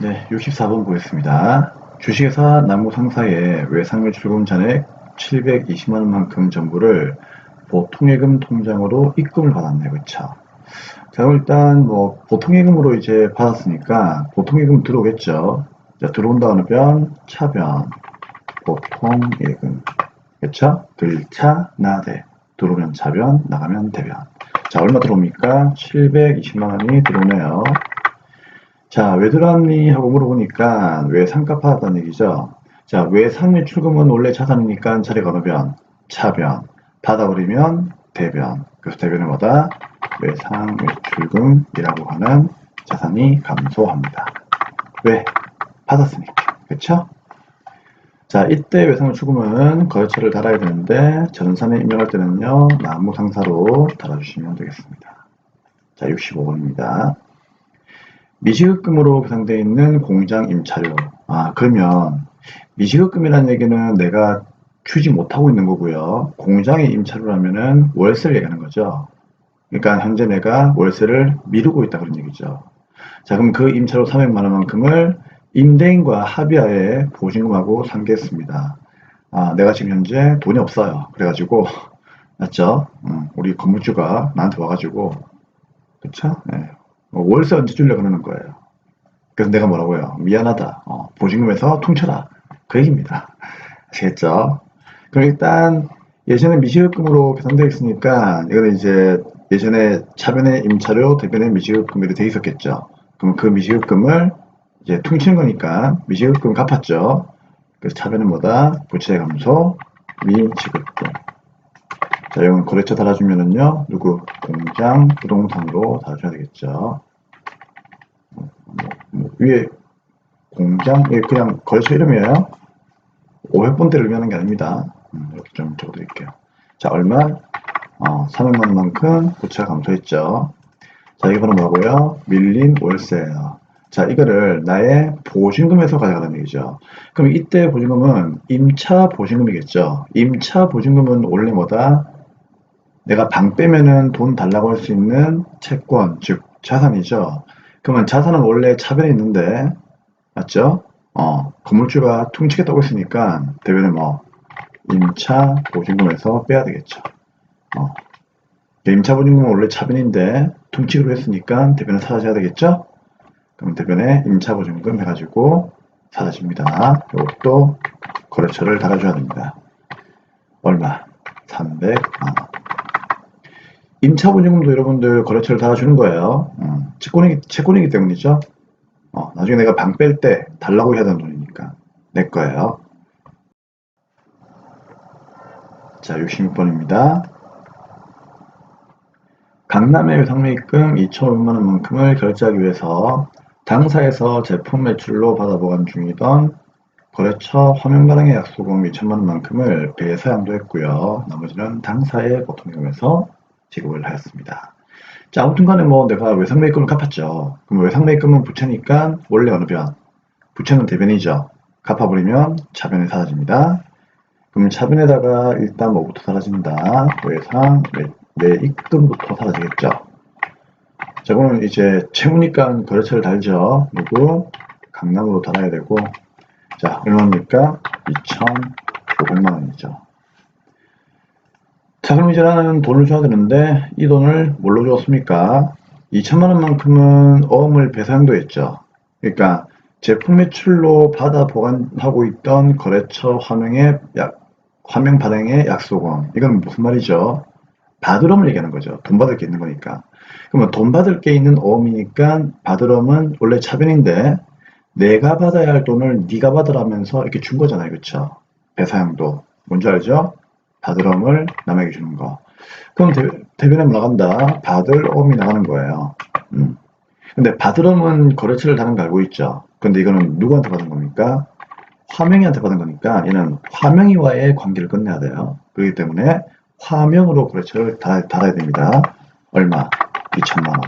네, 64번 보겠습니다. 주식회사 남구상사의 외상매 출금 잔액 720만원만큼 전부를 보통예금 통장으로 입금을 받았네, 그쵸? 자, 일단 뭐 보통예금으로 이제 받았으니까 보통예금 들어오겠죠? 자, 들어온다 하면 차변, 보통예금, 그쵸? 들차, 나대. 들어오면 차변, 나가면 대변. 자, 얼마 들어옵니까? 720만원이 들어오네요. 자, 왜 들어왔니? 하고 물어보니까 왜 상가 받았다는 얘기죠. 자, 왜 상매 출금은 원래 자산이니까 차례가 어느 변? 차변. 받아버리면 대변. 그래서 대변은 뭐다? 외상 외출금이라고 하는 자산이 감소합니다. 왜? 받았으니까. 그쵸? 자, 이때 외상 외출금은 거래처를 달아야 되는데 전산에 입력할 때는요, 나무 상사로 달아주시면 되겠습니다. 자, 65번입니다. 미시급금으로 계산되어 있는 공장 임차료. 아, 그러면 미시급금이라는 얘기는 내가 주지 못하고 있는 거고요. 공장의 임차료라면은 월세를 얘기하는 거죠. 그러니까 현재 내가 월세를 미루고 있다 그런 얘기죠. 자, 그럼 그 임차료 300만 원만큼을 임대인과 합의하에 보증금하고 상계했습니다. 아, 내가 지금 현재 돈이 없어요. 그래가지고 맞죠? 음, 우리 건물주가 나한테 와가지고 그쵸? 네. 어, 월세 언제 줄려 그러는 거예요. 그래서 내가 뭐라고요? 미안하다. 어, 보증금에서 퉁쳐라. 그 얘기입니다. 아시겠죠? 그럼 일단 예전에 미시급금으로 계산되어 있으니까 이거는 이제 예전에 차변의 임차료, 대변의 미시급금으로 되어 있었겠죠. 그럼 그 미시급금을 이제 퉁치는 거니까 미시급금 갚았죠. 그래서 차변은 뭐다? 부채 감소, 미시급금. 자, 이건 거래처 달아주면은요, 누구? 공장, 부동산으로 달아줘야 되겠죠. 위에 공장, 예, 그냥 거래처 이름이에요. 500번대를 의미하는 게 아닙니다. 음, 이렇게 좀 적어드릴게요. 자, 얼마? 어, 300만 원만큼 부채가 감소했죠. 자, 이게 바로 뭐라고요? 밀린 월세예요. 자, 이거를 나의 보증금에서 가져가는 얘기죠. 그럼 이때 보증금은 임차 보증금이겠죠. 임차 보증금은 원래 뭐다? 내가 방 빼면은 돈 달라고 할 수 있는 채권, 즉 자산이죠. 그러면 자산은 원래 차변에 있는데 맞죠? 어, 건물주가 퉁치겠다고 했으니까 대변에 뭐 임차 보증금에서 빼야 되겠죠. 어, 임차 보증금은 원래 차변인데 퉁치기로 했으니까 대변에 사라져야 되겠죠? 그럼 대변에 임차 보증금 해가지고 사라집니다. 이것도 거래처를 달아줘야 됩니다. 얼마? 300만원. 임차 보증금도 여러분들 거래처를 달아주는 거예요. 음, 채권이기, 채권이기 때문이죠. 어, 나중에 내가 방 뺄 때 달라고 해야 되는 돈이니까 내 거예요. 자, 66번입니다. 강남의 상매입금 2,500만 원 만큼을 결제하기 위해서 당사에서 제품 매출로 받아 보관 중이던 거래처 화면 발행의 약소금 2천만 원 만큼을 배사양도 했고요. 나머지는 당사의 보통금에서 지급을 하였습니다. 자, 아무튼 간에 뭐 내가 외상매입금을 갚았죠. 그럼 외상매입금은 부채니까 원래 어느 변? 부채는 대변이죠. 갚아버리면 차변이 사라집니다. 그럼 차변에다가 일단 뭐부터 사라진다? 외상 매입금부터 사라지겠죠. 자, 그러면 이제 채무니까 거래처를 달죠. 누구? 강남으로 달아야 되고 자, 얼마입니까? 2,500만 원이죠. 나는 돈을 줘야 되는데 이 돈을 뭘로 줬습니까? 2천만 원만큼은 어음을 배상도 했죠. 그러니까 제품 매출로 받아 보관하고 있던 거래처 화명의 약, 화명 발행의 약속원. 이건 무슨 말이죠? 받으럼을 얘기하는 거죠. 돈 받을 게 있는 거니까. 그러면 돈 받을 게 있는 어음이니까 받으럼은 원래 차변인데 내가 받아야 할 돈을 네가 받으라면서 이렇게 준 거잖아요. 그렇죠? 배사양도. 뭔지 알죠? 엄을 남에게 주는 거. 그럼 대, 대변에 나간다. 엄이 나가는 거예요. 음. 근데 엄은 거래처를 다는 거 알고 있죠. 근데 이거는 누구한테 받은 겁니까? 화명이한테 받은 거니까 얘는 화명이와의 관계를 끝내야 돼요. 그렇기 때문에 화명으로 거래처를 달, 달아야 됩니다. 얼마? 2천만 원.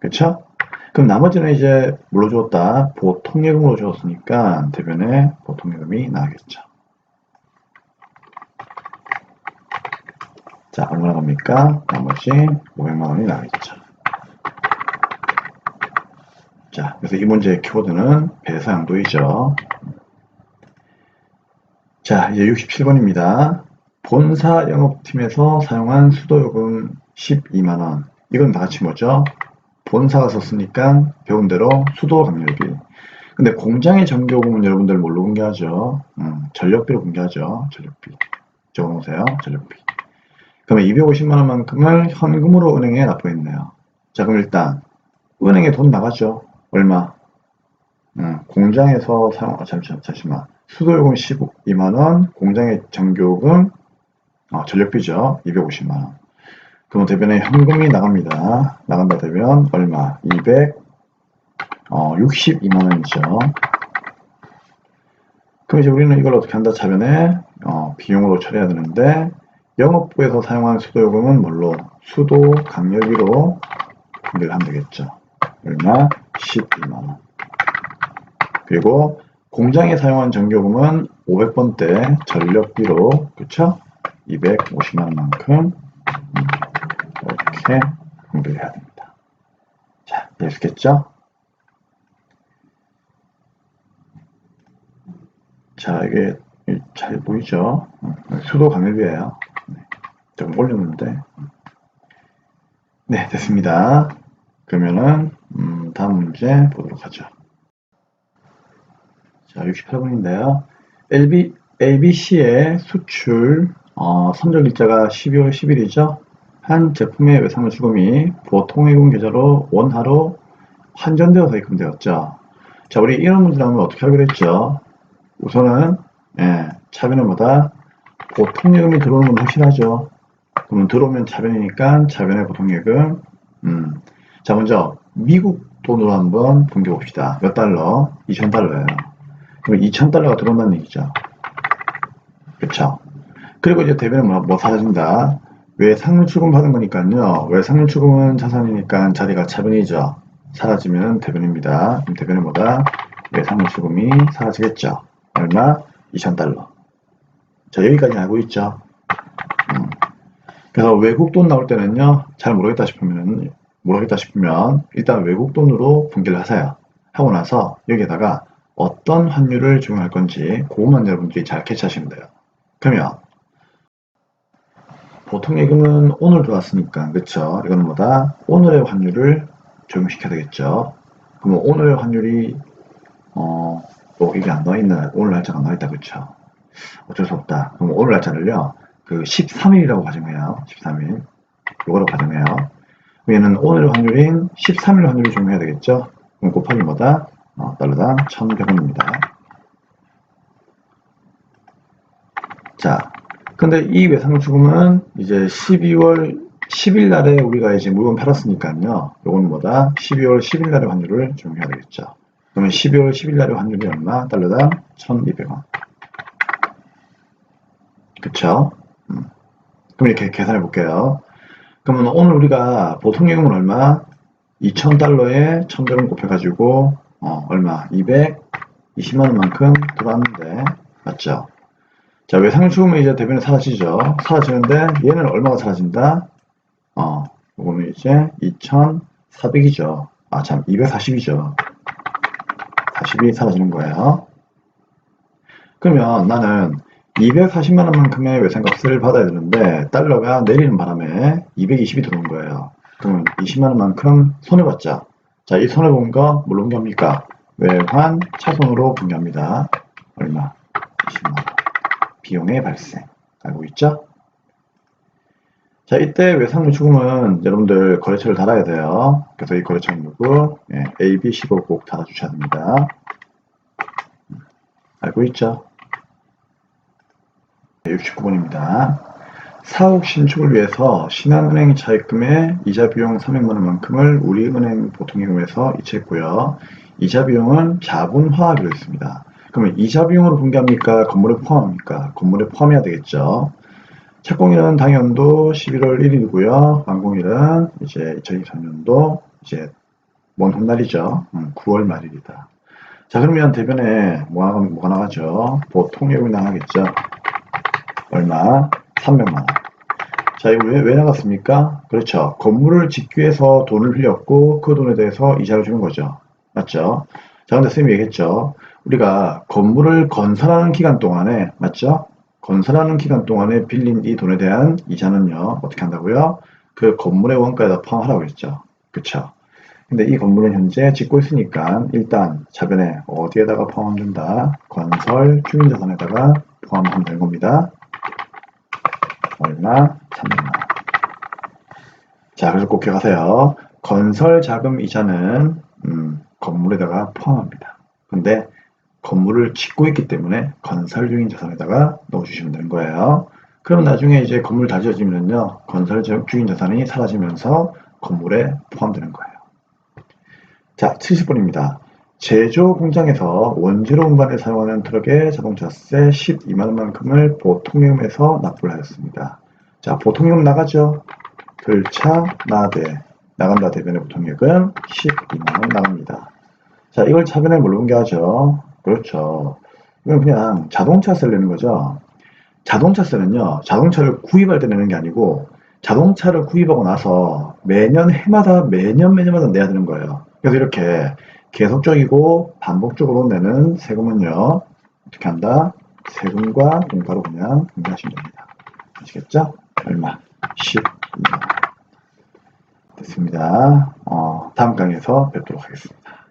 그렇죠? 그럼 나머지는 이제 물로 주었다. 보통예금으로 주었으니까 대변에 보통예금이 나가겠죠. 자, 얼마나 갑니까? 나머지 500만 원이 나가겠죠. 자, 그래서 이 문제의 키워드는 배사양도이죠. 자, 이제 67번입니다. 본사 영업팀에서 사용한 수도요금 12만원. 이건 다 같이 뭐죠? 본사가 썼으니까 배운 대로 수도 강렬비. 근데 공장의 전기요금은 여러분들 뭘로 공개하죠? 음, 전력비로 공개하죠. 전력비. 적어놓으세요. 전력비. 그러면 250만 원만큼을 현금으로 은행에 납부했네요. 자, 그럼 일단 은행에 돈 나가죠. 얼마? 음, 공장에서 사용, 아, 잠시만, 잠시만. 수도요금 12만 원, 공장의 전기요금, 어, 전력비죠. 250만 원. 그럼 대변에 현금이 나갑니다. 나간다 대변 얼마? 200, 어, 62만 원이죠. 그럼 이제 우리는 이걸 어떻게 한다 차변에 어, 비용으로 처리해야 되는데 영업부에서 사용한 수도요금은 뭘로? 수도 강력비로 분배를 하면 되겠죠. 얼마? 12만원. 그리고 공장에 사용한 전기요금은 500번대 전력비로 그쵸? 250만원만큼 이렇게 분배를 해야 됩니다. 자, 이해했겠죠? 자, 이게 잘 보이죠? 음, 수도 강력이에요. 네, 조금 올렸는데. 네, 됐습니다. 그러면은 음, 다음 문제 보도록 하죠. 자, 68번인데요. LB, ABC의 수출 어, 선적 일자가 12월 10일이죠. 한 제품의 외상물 수금이 보통예금 계좌로 원화로 환전되어서 입금되었죠. 자, 우리 이런 문제 나오면 어떻게 하기로 했죠? 우선은 예, 차변은 뭐다? 보통예금이 들어오는 건 확실하죠. 그러면 들어오면 차변이니까 차변의 보통예금. 음. 자, 먼저 미국 돈으로 한번 분겨 봅시다. 몇 달러? 2,000달러예요. 그럼 2,000달러가 들어온다는 얘기죠. 그쵸? 그리고 이제 대변은 뭐, 뭐 사라진다? 외상물 추금 받은 거니까요. 외상물 추금은 자산이니까 자리가 차변이죠. 사라지면 대변입니다. 그럼 대변은 뭐다? 외상물 추금이 사라지겠죠. 얼마? 2,000달러. 자, 여기까지 알고 있죠? 음. 그래서 외국 돈 나올 때는요, 잘 모르겠다 싶으면, 모르겠다 싶으면, 일단 외국 돈으로 분기를 하세요. 하고 나서, 여기에다가 어떤 환율을 적용할 건지, 그것만 여러분들이 잘 캐치하시면 돼요. 그러면, 보통 예금은 오늘 들어왔으니까, 그쵸? 이거는 뭐다? 오늘의 환율을 적용시켜야 되겠죠? 그러면 오늘의 환율이, 어, 또 이게 안 나와 있는 오늘 날짜가 안 나와 있다 그쵸 어쩔 수 없다. 그럼 오늘 날짜를요 그 13일이라고 가정해요. 13일. 요거로 가정해요. 얘는 오늘 확률인 13일 확률을 적용해야 되겠죠? 그럼 곱하기 뭐다? 어, 달러당 1100원입니다. 자 근데 이 외상을 죽음은 이제 12월 10일 날에 우리가 이제 물건 팔았으니까요. 요거는 뭐다? 12월 10일 날의 환율을 적용해야 되겠죠. 그러면 12월 10일 날의 환율이 얼마? 달러당 1200원. 그쵸? 음. 그럼 이렇게 계산해 볼게요. 그러면 오늘 우리가 보통 예금은 얼마? 2000달러에 1100원 곱해가지고, 어, 얼마? 220만원만큼 들어왔는데, 맞죠? 자, 외상을 죽으면 이제 대변이 사라지죠? 사라지는데, 얘는 얼마가 사라진다? 어, 요거는 이제 2400이죠. 아, 참, 240이죠. 40이 사라지는 거예요. 그러면 나는 240만 원만큼의 외상값을 받아야 되는데 달러가 내리는 바람에 220이 들어온 거예요. 그러면 20만 원만큼 손해봤죠. 자, 이 손해본 거 뭘로 분개합니까? 외환 차손으로 분개합니다. 얼마? 20만 원. 비용의 발생. 알고 있죠? 자, 이때 외상물 추금은 여러분들 거래처를 달아야 돼요. 그래서 이 거래처 누구? 예, A, B, C로 꼭 달아주셔야 됩니다. 알고 있죠? 69번입니다. 사옥 신축을 위해서 신한은행 차입금의 이자 비용 300만원 만큼을 우리은행 보통예금에서 이체했고요. 이자 비용은 자본화하기로 했습니다. 그러면 이자 비용으로 분개합니까? 건물에 포함합니까? 건물에 포함해야 되겠죠. 착공일은 당연도 11월 1일이고요. 완공일은 이제 2023년도 이제 먼 훗날이죠. 음, 9월 말일이다. 자 그러면 대변에 뭐가, 뭐가 나가죠? 보통예금이 나가겠죠. 얼마? 300만원. 자 이거 왜, 왜 나갔습니까? 그렇죠. 건물을 짓기 위해서 돈을 흘렸고 그 돈에 대해서 이자를 주는 거죠. 맞죠? 자, 근데 선생님이 얘기했죠. 우리가 건물을 건설하는 기간 동안에, 맞죠? 건설하는 기간 동안에 빌린 이 돈에 대한 이자는요, 어떻게 한다고요? 그 건물의 원가에다 포함하라고 했죠. 그쵸? 근데 이 건물은 현재 짓고 있으니까 일단 자변에 어디에다가 포함된다? 건설 주민자산에다가 포함하면 되는 겁니다. 얼마? 300만 원. 자, 그래서 꼭 기억하세요. 건설 자금 이자는 음, 건물에다가 포함합니다. 근데 건물을 짓고 있기 때문에 건설 중인 자산에다가 넣어주시면 되는 거예요. 그럼 나중에 이제 건물 다 지어지면요, 건설 중인 자산이 사라지면서 건물에 포함되는 거예요. 자, 70번입니다. 제조 공장에서 원재료 운반에 사용하는 트럭의 자동차세 12만원만큼을 보통요금에서 납부를 하였습니다. 자, 보통요금 나가죠? 들차, 나대, 나간다 대변의 보통요금 12만원 나갑니다. 자, 이걸 차변에 분개하죠? 그렇죠. 이건 그냥 자동차세를 내는 거죠. 자동차세는요, 자동차를 구입할 때 내는 게 아니고, 자동차를 구입하고 나서 매년 해마다 매년 매년마다 내야 되는 거예요. 그래서 이렇게 계속적이고 반복적으로 내는 세금은요, 어떻게 한다? 세금과 공가로 그냥 분개하시면 됩니다. 아시겠죠? 얼마? 12만 원. 됐습니다. 어, 다음 강의에서 뵙도록 하겠습니다.